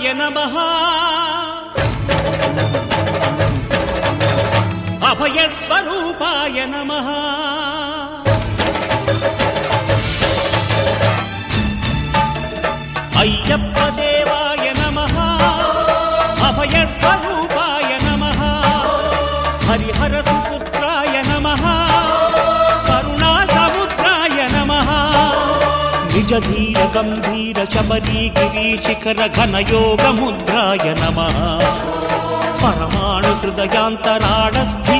శివాయ నమ. అభయస్వరూపాయ నమ. అయ్యప్పదే నిజ గంభీర శబరీ గిరీశిఖర శిఖర ముద్రాయ నమ. పరమాణు హృదయాంతరాడ స్థితానంత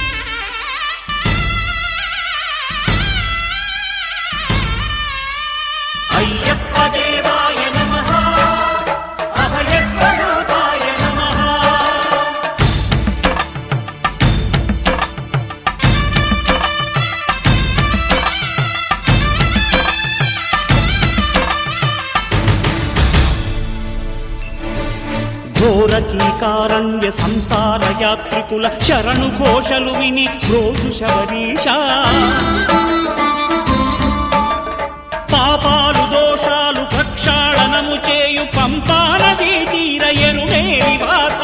ఘోరకీకారణ్య సంసార యాత్రికుల శరణు ఘోషలు విని రోజు శబరీష. పాపాలు దోషాలు ప్రక్షాళనము చేయు పంపానదీ తీరయను నివాస.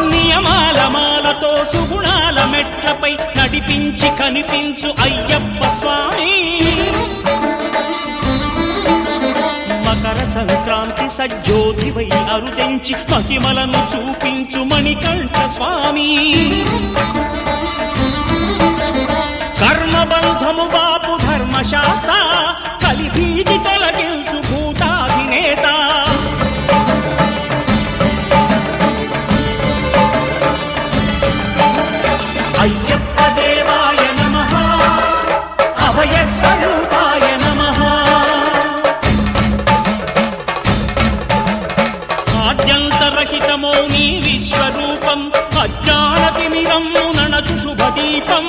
నియమాల మాలతో సుగుణాల మెట్లపై నడిపించి కనిపించు అయ్యప్ప స్వామి. మకర సంక్రాంతి సజ్జోతివై అరుదెంచి మహిమలను చూపించు మణికంఠ స్వామి. ఆద్యంతరహితమో నీ విశ్వరూపం అజ్ఞాన అజ్ఞానతిమిరమ్ము నణచు శుభదీపం.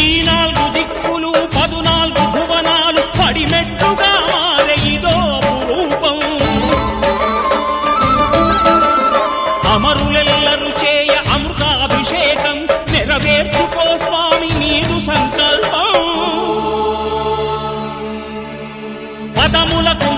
ఈ నాలుగు దిక్కులు పదునాలుగు భువనాలు పడిమెట్టుగా మారే ఇదో రూపం అమరులెల్లరు చేయ అమృతాభిషేకం నెరవేర్చుకో స్వామి నీదు సంకల్పం. పదములకు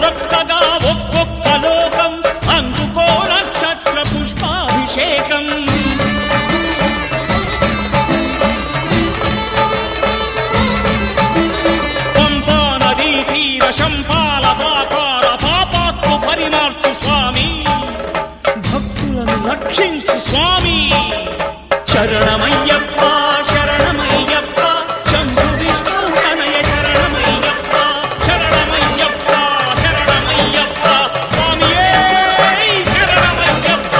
రక్షించు స్వామి. చరణమయ్యప్ప శరణమయ్యప్ప శంభు విష్ణు తనయ శరణమయ్యప్ప శరణమయ్యప్ప శరణమయ్యప్ప స్వామియే శరణమయ్యప్ప.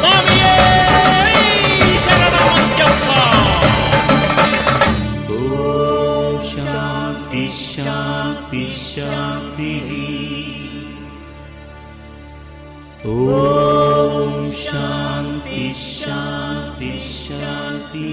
స్వామియే శరణమయ్యప్ప. ఓం శాంతి శాంతి శాంతి. ఓ శాంతి శాంతి శాంతి